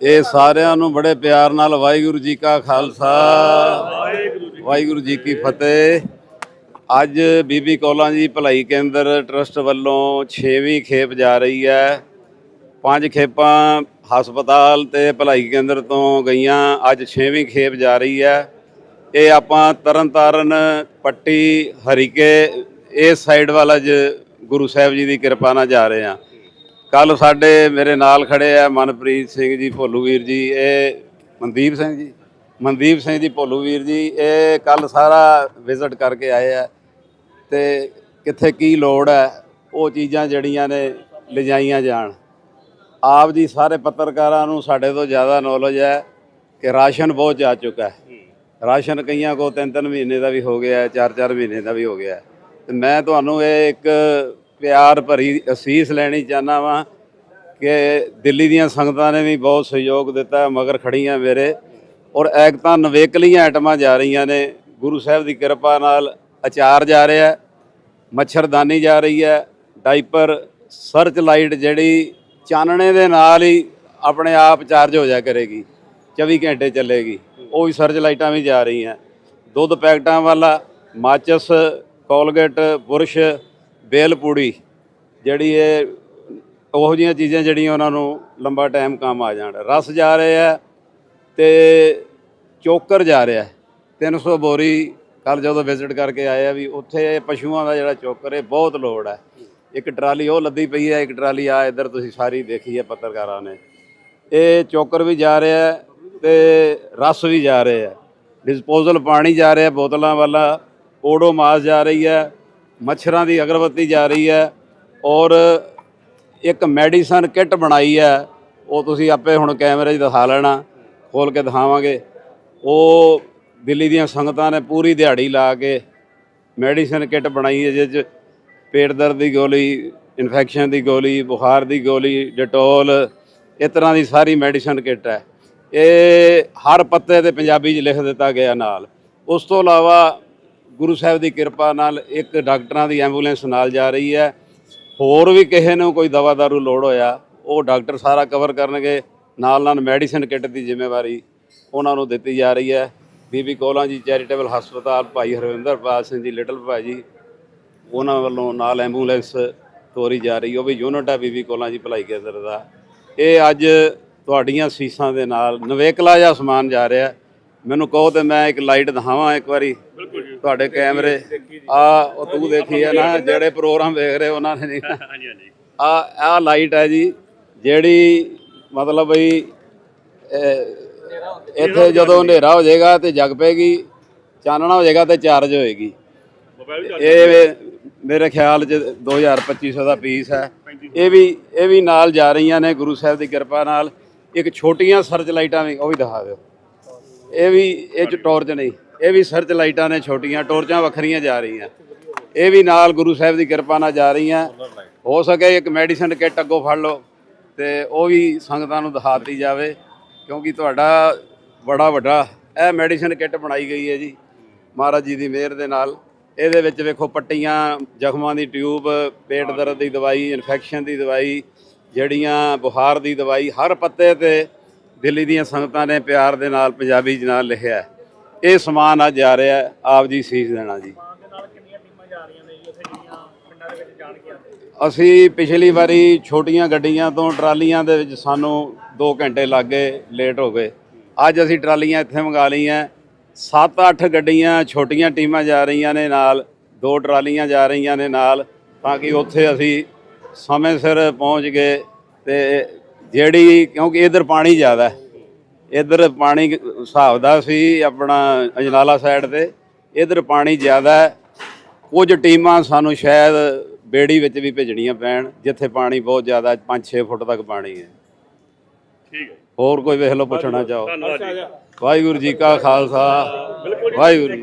ਇਹ ਸਾਰਿਆਂ ਨੂੰ ਬੜੇ ਪਿਆਰ ਨਾਲ ਵਾਹਿਗੁਰੂ ਜੀ ਕਾ ਖਾਲਸਾ। ਵਾਹਿਗੁਰੂ ਜੀ ਕੀ ਫਤਿਹ। ਅੱਜ ਬੀਬੀ ਕੌਲਾਂ ਜੀ ਭਲਾਈ ਕੇਂਦਰ ਟਰਸਟ ਵੱਲੋਂ 6ਵੀਂ ਖੇਪ ਜਾ ਰਹੀ ਹੈ। ਪੰਜ ਖੇਪਾਂ ਹਸਪਤਾਲ ਤੇ ਭਲਾਈ ਕੇਂਦਰ ਤੋਂ ਗਈਆਂ। ਅੱਜ 6ਵੀਂ ਖੇਪ ਜਾ ਰਹੀ ਹੈ। ਇਹ ਆਪਾਂ ਤਰਨਤਾਰਨ, ਪੱਟੀ, ਹਰੀਕੇ ਇਸ ਸਾਈਡ ਵੱਲ ਅੱਜ ਗੁਰੂ ਸਾਹਿਬ ਜੀ ਦੀ ਕਿਰਪਾ ਨਾਲ ਜਾ ਰਹੇ ਹਾਂ। ਕੱਲ ਸਾਡੇ ਮੇਰੇ ਨਾਲ ਖੜੇ ਆ ਮਨਪ੍ਰੀਤ ਸਿੰਘ ਜੀ, ਭੋਲੂ ਵੀਰ ਜੀ, ਇਹ ਮਨਦੀਪ ਸਿੰਘ ਜੀ, ਮਨਦੀਪ ਸਿੰਘ ਜੀ, ਭੋਲੂ ਵੀਰ ਜੀ, ਇਹ ਕੱਲ ਸਾਰਾ ਵਿਜ਼ਿਟ ਕਰਕੇ ਆਏ ਆ ਤੇ ਕਿੱਥੇ ਕੀ ਲੋੜ ਹੈ, ਉਹ ਚੀਜ਼ਾਂ ਜਿਹੜੀਆਂ ਨੇ ਲਿਜਾਈਆਂ ਜਾਣ ਆਪ ਜੀ ਸਾਰੇ ਪੱਤਰਕਾਰਾਂ ਨੂੰ ਸਾਡੇ ਤੋਂ ਜ਼ਿਆਦਾ ਨੌਲੇਜ ਹੈ ਕਿ ਰਾਸ਼ਨ ਬਹੁਤ ਜਾ ਚੁੱਕਾ ਹੈ ਰਾਸ਼ਨ ਕਈਆਂ ਕੋ ਤਿੰਨ ਤਿੰਨ ਮਹੀਨੇ ਦਾ ਵੀ ਹੋ ਗਿਆ ਹੈ ਚਾਰ ਚਾਰ ਮਹੀਨੇ ਦਾ ਵੀ ਹੋ ਗਿਆ ਹੈ। ਤੇ ਮੈਂ ਤੁਹਾਨੂੰ ਇਹ ਇੱਕ ਪਿਆਰ ਭਰੀ ਅਸੀਸ ਲੈਣੀ ਚਾਹਨਾ ਵਾਂ ਕਿ ਦਿੱਲੀ ਦੀਆਂ ਸੰਗਤਾਂ ਨੇ ਵੀ ਬਹੁਤ ਸਹਿਯੋਗ ਦਿੱਤਾ, ਮਗਰ ਖੜੀਆਂ ਮੇਰੇ। ਔਰ ਐਕ ਤਾਂ ਨਵੇਕਲੀਆਂ ਆਈਟਮਾਂ ਜਾ ਰਹੀਆਂ ਨੇ। ਗੁਰੂ ਸਾਹਿਬ ਦੀ ਕਿਰਪਾ ਨਾਲ ਅਚਾਰ ਜਾ ਰਿਹਾ ਮੱਛਰਦਾਨੀ ਜਾ ਰਹੀ ਹੈ, ਡਾਈਪਰ, ਸਰਚ ਲਾਈਟ ਜਿਹੜੀ ਚਾਨਣੇ ਦੇ ਨਾਲ ਹੀ ਆਪਣੇ ਆਪ ਚਾਰਜ ਹੋ ਜਾ ਕਰੇਗੀ 24 ਘੰਟੇ ਚੱਲੇਗੀ। ਉਹ ਵੀ ਸਰਚ ਲਾਈਟਾਂ ਵੀ ਜਾ ਰਹੀਆਂ। ਦੁੱਧ ਪੈਕਟਾਂ ਵਾਲਾ, ਮਾਚਸ, ਕੋਲਗੇਟ, ਬੁਰਸ਼ ਬੇਲ ਪੂੜੀ ਜਿਹੜੀ ਇਹ ਉਹੋ ਜਿਹੀਆਂ ਚੀਜ਼ਾਂ ਜਿਹੜੀਆਂ ਉਹਨਾਂ ਨੂੰ ਲੰਬਾ ਟਾਈਮ ਕੰਮ ਆ ਜਾਣ। ਰਸ ਜਾ ਰਹੇ ਆ ਤੇ ਚੋਕਰ ਜਾ ਰਿਹਾ ਹੈ। 300 ਬੋਰੀ ਕੱਲ ਜਦੋਂ ਵਿਜ਼ਿਟ ਕਰਕੇ ਆਏ ਆ ਵੀ ਉੱਥੇ ਪਸ਼ੂਆਂ ਦਾ ਜਿਹੜਾ ਚੋਕਰ ਹੈ, ਬਹੁਤ ਲੋੜ ਹੈ। ਇੱਕ ਟਰਾਲੀ ਉਹ ਲੱਦੀ ਪਈ ਹੈ, ਇੱਕ ਟਰਾਲੀ ਆ, ਇੱਧਰ ਤੁਸੀਂ ਸਾਰੀ ਦੇਖੀ ਹੈ ਪੱਤਰਕਾਰਾਂ ਨੇ। ਇਹ ਚੋਕਰ ਵੀ ਜਾ ਰਿਹਾ ਹੈ ਤੇ ਰਸ ਵੀ ਜਾ ਰਿਹਾ ਹੈ। ਡਿਸਪੋਜ਼ਲ ਪਾਣੀ ਜਾ ਰਿਹਾ ਬੋਤਲਾਂ ਵਾਲਾ ਓਡੋਮਾਸ ਜਾ ਰਹੀ ਹੈ। ਮੱਛਰਾਂ ਦੀ ਅਗਰਬੱਤੀ ਜਾ ਰਹੀ ਹੈ ਔਰ ਇੱਕ ਮੈਡੀਸਨ ਕਿੱਟ ਬਣਾਈ ਹੈ, ਉਹ ਤੁਸੀਂ ਆਪੇ ਹੁਣ ਕੈਮਰੇ 'ਚ ਦਿਖਾ ਲੈਣਾ ਖੋਲ ਕੇ ਦਿਖਾਵਾਂਗੇ। ਉਹ ਦਿੱਲੀ ਦੀਆਂ ਸੰਗਤਾਂ ਨੇ ਪੂਰੀ ਦਿਹਾੜੀ ਲਾ ਕੇ ਮੈਡੀਸਨ ਕਿੱਟ ਬਣਾਈ ਹੈ ਜਿਸ 'ਚ ਪੇਟ ਦਰਦ ਦੀ ਗੋਲੀ, ਇਨਫੈਕਸ਼ਨ ਦੀ ਗੋਲੀ, ਬੁਖਾਰ ਦੀ ਗੋਲੀ, ਡਟੋਲ, ਇਸ ਤਰ੍ਹਾਂ ਦੀ ਸਾਰੀ ਮੈਡੀਸਨ ਕਿੱਟ ਹੈ। ਇਹ ਹਰ ਪੱਤੇ ਤੇ ਪੰਜਾਬੀ 'ਚ ਲਿਖ ਦਿੱਤਾ ਗਿਆ ਨਾਲ। ਉਸ ਤੋਂ ਇਲਾਵਾ ਗੁਰੂ ਸਾਹਿਬ ਦੀ ਕਿਰਪਾ ਨਾਲ ਇੱਕ ਡਾਕਟਰਾਂ ਦੀ ਐਂਬੂਲੈਂਸ ਨਾਲ ਜਾ ਰਹੀ ਹੈ। ਹੋਰ ਵੀ ਕਿਸੇ ਨੂੰ ਕੋਈ ਦਵਾ ਦਾਰੂ ਲੋੜ ਹੋਇਆ, ਉਹ ਡਾਕਟਰ ਸਾਰਾ ਕਵਰ ਕਰਨਗੇ। ਨਾਲ ਨਾਲ ਮੈਡੀਸਿਨ ਕਿੱਟ ਦੀ ਜ਼ਿੰਮੇਵਾਰੀ ਉਹਨਾਂ ਨੂੰ ਦਿੱਤੀ ਜਾ ਰਹੀ ਹੈ। ਬੀਬੀ ਕੋਲਾਂ ਜੀ ਚੈਰੀਟੇਬਲ ਹਸਪਤਾਲ ਭਾਈ ਹਰਵਿੰਦਰਪਾਲ ਸਿੰਘ ਜੀ, ਲਿਟਲ ਭਾਜੀ, ਉਹਨਾਂ ਵੱਲੋਂ ਨਾਲ ਐਂਬੂਲੈਂਸ ਤੋਰੀ ਜਾ ਰਹੀ, ਉਹ ਵੀ ਯੂਨਿਟ ਹੈ ਬੀਬੀ ਕੋਲਾਂ ਜੀ ਭਲਾਈ ਕੇਂਦਰ ਦਾ। ਇਹ ਅੱਜ ਤੁਹਾਡੀਆਂ ਸੀਸਾਂ ਦੇ ਨਾਲ ਨਵੇਕਲਾ ਜਿਹਾ ਸਮਾਨ ਜਾ ਰਿਹਾ। ਮੈਨੂੰ ਕਹੋ ਤੇ ਮੈਂ ਇੱਕ ਲਾਈਟ ਦਿਖਾਵਾਂ ਇੱਕ ਵਾਰੀ। ਤੁਹਾਡੇ ਕੈਮਰੇ। ਆ ਉਹ ਤੂੰ ਦੇਖੀ ਹੈ ਨਾ ਜਿਹੜੇ ਪ੍ਰੋਗਰਾਮ ਵੇਖ ਰਹੇ ਉਹਨਾਂ ਨੇ। ਨਹੀਂ ਹਾਂਜੀ ਹਾਂਜੀ। ਆ ਆ ਲਾਈਟ ਹੈ ਜੀ ਜਿਹੜੀ ਮਤਲਬ ਬਈ ਇੱਥੇ ਜਦੋਂ ਹਨੇਰਾ ਹੋ ਜਾਏਗਾ ਤੇ ਜਗ ਪੈਗੀ ਚਾਨਣਾ ਹੋ ਜਾਏਗਾ ਤੇ ਚਾਰਜ ਹੋਏਗੀ। ਇਹ ਮੇਰੇ ਖਿਆਲ ਚ 2250 ਦਾ ਪੀਸ ਹੈ। ਇਹ ਵੀ ਇਹ ਵੀ ਨਾਲ ਜਾ ਰਹੀਆਂ ਨੇ ਗੁਰੂ ਸਾਹਿਬ ਦੀ ਕਿਰਪਾ ਨਾਲ। ਇੱਕ ਛੋਟੀਆਂ ਸਰਚ ਲਾਈਟਾਂ ਵੀ ਉਹ ਵੀ ਦਿਖਾ ਦਿਓ। ਇਹ ਵੀ ਇਹ ਚ ਟਾਰਚ ਨਹੀਂ। ਇਹ ਵੀ ਸਰਚ ਲਾਈਟਾਂ ਨੇ ਛੋਟੀਆਂ, ਟੋਰਚਾਂ ਵੱਖਰੀਆਂ ਜਾ ਰਹੀਆਂ। ਇਹ ਵੀ ਨਾਲ ਗੁਰੂ ਸਾਹਿਬ ਦੀ ਕਿਰਪਾ ਨਾਲ ਜਾ ਰਹੀਆਂ। ਹੋ ਸਕੇ ਇੱਕ ਮੈਡੀਸਨ ਕਿੱਟ ਅੱਗੋਂ ਫੜ ਲਓ ਤੇ ਉਹ ਵੀ ਸੰਗਤਾਂ ਨੂੰ ਦਿਖਾ ਦਿੱਤੀ ਜਾਵੇ, ਕਿਉਂਕਿ ਤੁਹਾਡਾ ਬੜਾ ਵੱਡਾ ਇਹ ਮੈਡੀਸਨ ਕਿੱਟ ਬਣਾਈ ਗਈ ਹੈ ਜੀ, ਮਹਾਰਾਜ ਜੀ ਦੀ ਮਿਹਰ ਦੇ ਨਾਲ। ਇਹਦੇ ਵਿੱਚ ਵੇਖੋ ਪੱਟੀਆਂ, ਜ਼ਖਮਾਂ ਦੀ ਟਿਊਬ, ਪੇਟ ਦਰਦ ਦੀ ਦਵਾਈ, ਇਨਫੈਕਸ਼ਨ ਦੀ ਦਵਾਈ ਜਿਹੜੀਆਂ ਬੁਖਾਰ ਦੀ ਦਵਾਈ, ਹਰ ਪੱਤੇ ਤੇ ਦਿੱਲੀ ਦੀਆਂ ਸੰਗਤਾਂ ਨੇ ਪਿਆਰ ਦੇ ਨਾਲ ਪੰਜਾਬੀ ਚ ਨਾਲ ਲਿਖਿਆ ਇਹ ਸਮਾਨ ਅੱਜ ਜਾ ਰਿਹਾ ਆਪ ਜੀ ਸੀਸ ਦੇਣਾ ਜੀ। ਅਸੀਂ ਪਿਛਲੀ ਵਾਰੀ ਛੋਟੀਆਂ ਗੱਡੀਆਂ ਤੋਂ ਟਰਾਲੀਆਂ ਦੇ ਵਿੱਚ ਸਾਨੂੰ 2 ਘੰਟੇ ਲੱਗੇ ਲੇਟ ਹੋ ਗਏ। ਅੱਜ ਅਸੀਂ ਟਰਾਲੀਆਂ ਇੱਥੇ ਮੰਗਾ ਲਈਆਂ। 7-8 ਗੱਡੀਆਂ ਛੋਟੀਆਂ ਟੀਮਾਂ ਜਾ ਰਹੀਆਂ ਨੇ ਨਾਲ ਦੋ ਟਰਾਲੀਆਂ ਜਾ ਰਹੀਆਂ ਨੇ ਨਾਲ ਤਾਂ ਕਿ ਉੱਥੇ ਅਸੀਂ ਸਮੇਂ ਸਿਰ ਪਹੁੰਚ ਗਏ ਤੇ ਜਿਹੜੀ ਕਿਉਂਕਿ ਇਧਰ ਪਾਣੀ ਜ਼ਿਆਦਾ ਹੈ। ਇਧਰ ਪਾਣੀ ਹਿਸਾਬ ਦਾ ਸੀ ਆਪਣਾ ਅਜਨਾਲਾ ਸਾਈਡ ਤੇ ਇਧਰ ਪਾਣੀ ਜ਼ਿਆਦਾ ਹੈ। ਕੁਝ ਟੀਮਾਂ ਸਾਨੂੰ ਸ਼ਾਇਦ ਬੇੜੀ ਵਿੱਚ ਵੀ ਭੇਜਣੀਆਂ ਪੈਣ ਜਿੱਥੇ ਪਾਣੀ ਬਹੁਤ ਜ਼ਿਆਦਾ 5-6 ਫੁੱਟ ਤੱਕ ਪਾਣੀ ਹੈ। ਠੀਕ ਹੈ। ਹੋਰ ਕੋਈ ਵੇਖ ਲਓ ਪੁੱਛਣਾ ਚਾਹੋ। ਵਾਹਿਗੁਰੂ ਜੀ ਕਾ ਖਾਲਸਾ। ਵਾਹਿਗੁਰੂ।